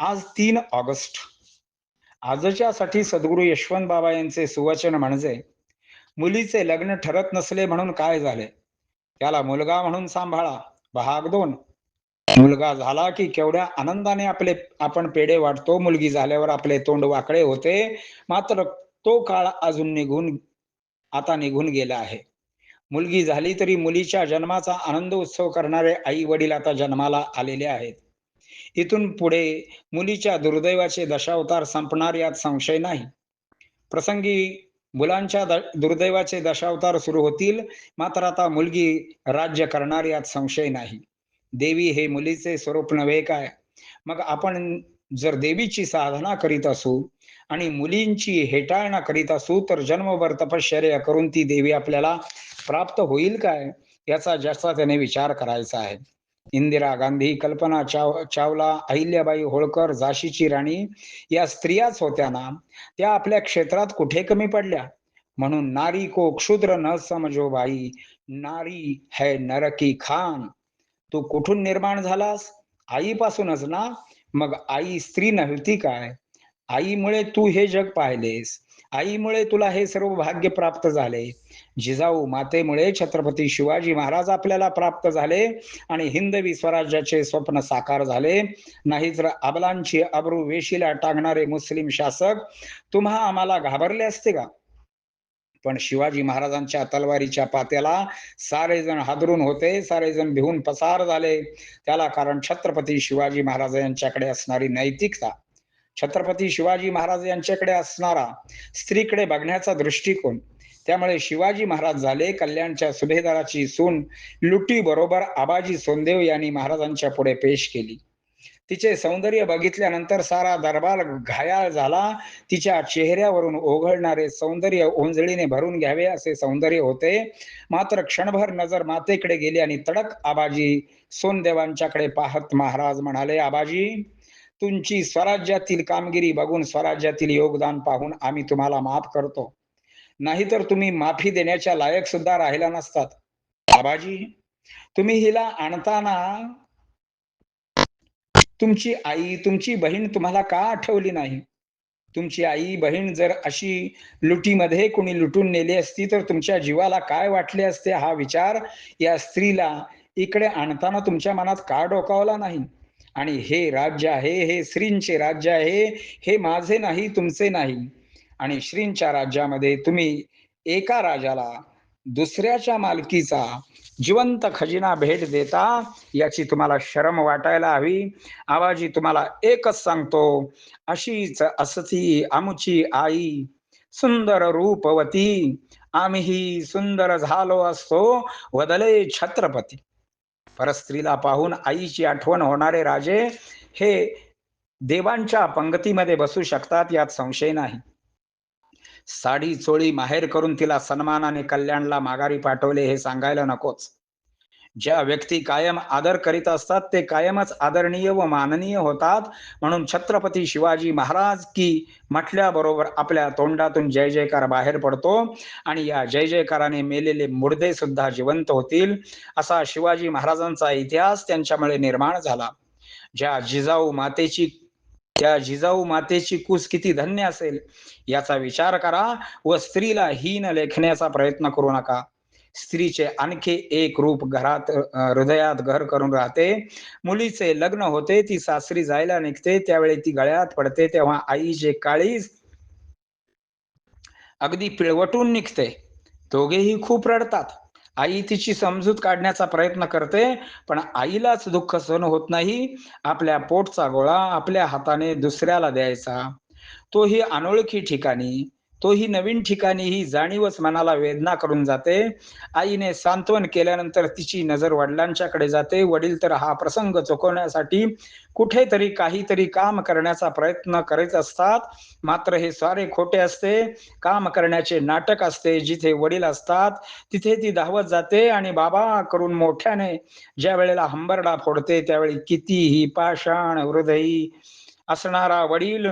आज तीन ऑगस्ट. आजच्यासाठी सद्गुरू यशवंत बाबा यांचे सुवचन म्हणजे मुलीचे लग्न ठरत नसले म्हणून काय झाले? त्याला मुलगा म्हणून सांभाळा भाग दोन. मुलगा झाला की केवढ्या आनंदाने आपले आपण पेढे वाटतो. मुलगी झाल्यावर आपले तोंड वाकडे होते. मात्र तो काळ अजून निघून आता निघून गेला आहे. मुलगी झाली तरी मुलीच्या जन्माचा आनंद उत्सव करणारे आई वडील आता जन्माला आलेले आहेत. इथून पुढे मुलीच्या दुर्दैवाचे दशावतार संपणार यात संशय नाही. प्रसंगी मुलांच्या दुर्दैवाचे दशावतार सुरू होतील मात्र आता मुलगी राज्य करणार यात संशय नाही. देवी हे मुलीचे स्वरूप नव्हे काय? मग आपण जर देवीची साधना करीत असू आणि मुलींची हेटाळणा करीत असू तर जन्मभर तपश्चर्या करून ती देवी आपल्याला प्राप्त होईल काय? याचा जास्त त्याने विचार करायचा आहे. इंदिरा गांधी कल्पना चाव चावला अहिल्याबाई होळकर झाशीची राणी या स्त्रियाच होत्या ना त्या आपल्या क्षेत्रात कुठे कमी पडल्या? म्हणून नारी को क्षुद्र न समजो बाई नारी है नरकी खान. तू कुठून निर्माण झालास? आईपासूनच ना मग आई स्त्री नव्हती काय? आईमुळे तू हे जग पाहिलेस. आईमुळे तुला हे सर्व भाग्य प्राप्त झाले. जिजाऊ मातेमुळे छत्रपती शिवाजी महाराज आपल्याला प्राप्त झाले आणि हिंदवी स्वराज्याचे स्वप्न साकार झाले. नाहीतर अबलांची अब्रू वेशीला टांगणारे मुस्लिम शासक तुम्हा आम्हाला घाबरले असते का? पण शिवाजी महाराजांच्या तलवारीच्या पात्याला सारेजण हादरून होते सारे जण भिवून पसार झाले. त्याला कारण छत्रपती शिवाजी महाराज यांच्याकडे असणारी नैतिकता छत्रपती शिवाजी महाराज यांच्याकडे असणारा स्त्रीकडे बघण्याचा दृष्टिकोन. त्यामुळे शिवाजी महाराज झाले कल्याणच्या सुभेदाराची सून लुटी बरोबर आबाजी सोनदेव यांनी महाराजांच्या पुढे पेश केली. तिचे सौंदर्य बघितल्यानंतर सारा दरबार घायाळ झाला. तिच्या चेहऱ्यावरून ओघळणारे सौंदर्य ओंजळीने भरून घ्यावे असे सौंदर्य होते. मात्र क्षणभर नजर मातेकडे गेली आणि तडक आबाजी सोनदेवांच्याकडे पाहत महाराज म्हणाले आबाजी तुमची स्वराज्यातील कामगिरी बघून स्वराज्यातील योगदान पाहून आम्ही तुम्हाला माफ करतो. नाहीतर तुम्ही माफी देण्याच्या लायक सुद्धा राहिला नसतात. बाबाजी तुम्ही हिला आणताना तुमची आई तुमची बहीण तुम्हाला का आठवली नाही? तुमची आई बहीण जर अशी लुटीमध्ये कोणी लुटून नेली असती तर तुमच्या जीवाला काय वाटले असते? हा विचार या स्त्रीला इकडे आणताना तुमच्या मनात का डोकावला नाही? आणि हे राज्य आहे हे श्रींचे राज्य आहे हे माझे नाही तुमचे नाही. आणि श्रींच्या राज्यामध्ये तुम्ही एका राजाला दुसऱ्याच्या मालकीचा जिवंत खजिना भेट देता याची तुम्हाला शरम वाटायला हवी. आवाजी तुम्हाला एकच सांगतो अशीच असती आमची आई. सुंदर रूपवती आम्ही सुंदर झालो असतो वदले छत्रपती. परस्त्रीला पाहून आईची आठवण होणारे राजे हे देवांच्या पंगतीमध्ये बसू शकतात यात संशय नाही. साडी चोळी माहेर करून तिला सन्मानाने कल्याणला माघारी पाठवले हे सांगायला नकोच. ज्या व्यक्ती कायम आदर करीत असतात ते कायमच आदरणीय व माननीय होतात. म्हणून छत्रपती शिवाजी महाराज की म्हटल्याबरोबर आपल्या तोंडातून जय जयकार बाहेर पडतो आणि या जय जयकाराने मेलेले मुर्दे सुद्धा जिवंत होतील असा शिवाजी महाराजांचा इतिहास त्यांच्यामुळे निर्माण झाला. ज्या जिजाऊ मातेची त्या जिजाऊ मातेची कूस किती धन्य असेल याचा विचार करा व स्त्रीला हीन लेखण्याचा प्रयत्न करू नका. स्त्रीचे आणखी एक रूप घरात हृदयात घर करून राहते. मुलीचे लग्न होते ती सासरी जायला निघते त्यावेळी ती गळ्यात पडते तेव्हा आईचे काळीज अगदी पिळवटून निघते. दोघेही खूप रडतात. आई तिची समजूत काढण्याचा प्रयत्न करते पण आईलाच दुःख सहन होत नाही. आपल्या पोटचा गोळा आपल्या हाताने दुसऱ्याला द्यायचा. तोही अनोळखी ठिकाणी. तोही नवीन ठिकाणी ही जाणीवच मनाला वेदना करून जाते. आईने सांत्वन केल्यानंतर तिची नजर वडिलांच्याकडे जाते. वडील तर हा प्रसंग चुकवण्यासाठी कुठेतरी काहीतरी काम करण्याचा प्रयत्न करीत असतात. मात्र हे सारे खोटे असते. काम करण्याचे नाटक असते. जिथे वडील असतात तिथे ती धावत जाते आणि बाबा करून मोठ्याने ज्या वेळेला हंबरडा फोडते त्यावेळी कितीही पाषाण हृदयी असणारा वडील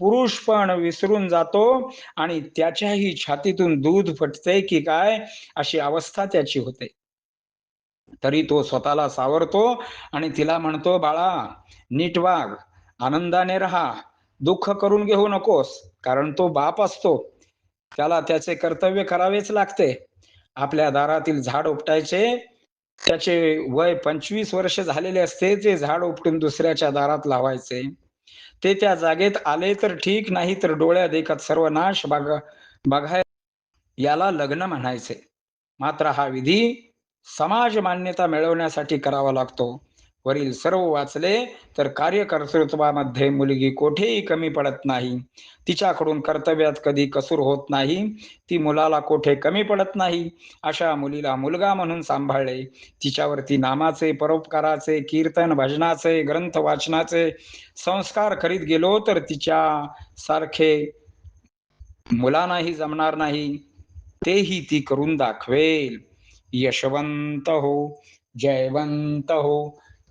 पुरुष पण विसरून जातो आणि त्याच्याही छातीतून दूध फटते की काय अशी अवस्था त्याची होते. तरी तो स्वतःला सावरतो आणि तिला म्हणतो बाळा नीट वाघ आनंदाने राहा दुःख करून घेऊ नकोस कारण तो बाप असतो. त्याला त्याचे कर्तव्य करावेच लागते. आपल्या दारातील झाड उपटायचे त्याचे वय पंचवीस वर्ष झालेले असते ते झाड उपटून दुसऱ्याच्या दारात लावायचे. ते त्या जागेत आले तर ठीक नाही तर डोळ्या देखत सर्वनाश बघा बघाय याला लग्न म्हणायचे. मात्र हा विधी समाज मान्यता मिळवण्यासाठी करावा लागतो. वरील सर्व वाचले तर कार्यकर्तृत्वामध्ये मुलगी कोठेही कमी पडत नाही. तिच्याकडून कर्तव्यात कधी कसूर होत नाही. ती मुलाला कोठे कमी पडत नाही. अशा मुलीला मुलगा म्हणून सांभाळले. तिच्यावरती नामाचे परोपकाराचे कीर्तन भजनाचे ग्रंथ वाचनाचे संस्कार करीत गेलो तर तिच्या सारखे मुलांनाही जमणार नाही. तेही ती करून दाखवेल. यशवंत हो जयवंत हो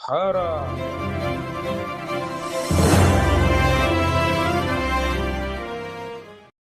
हर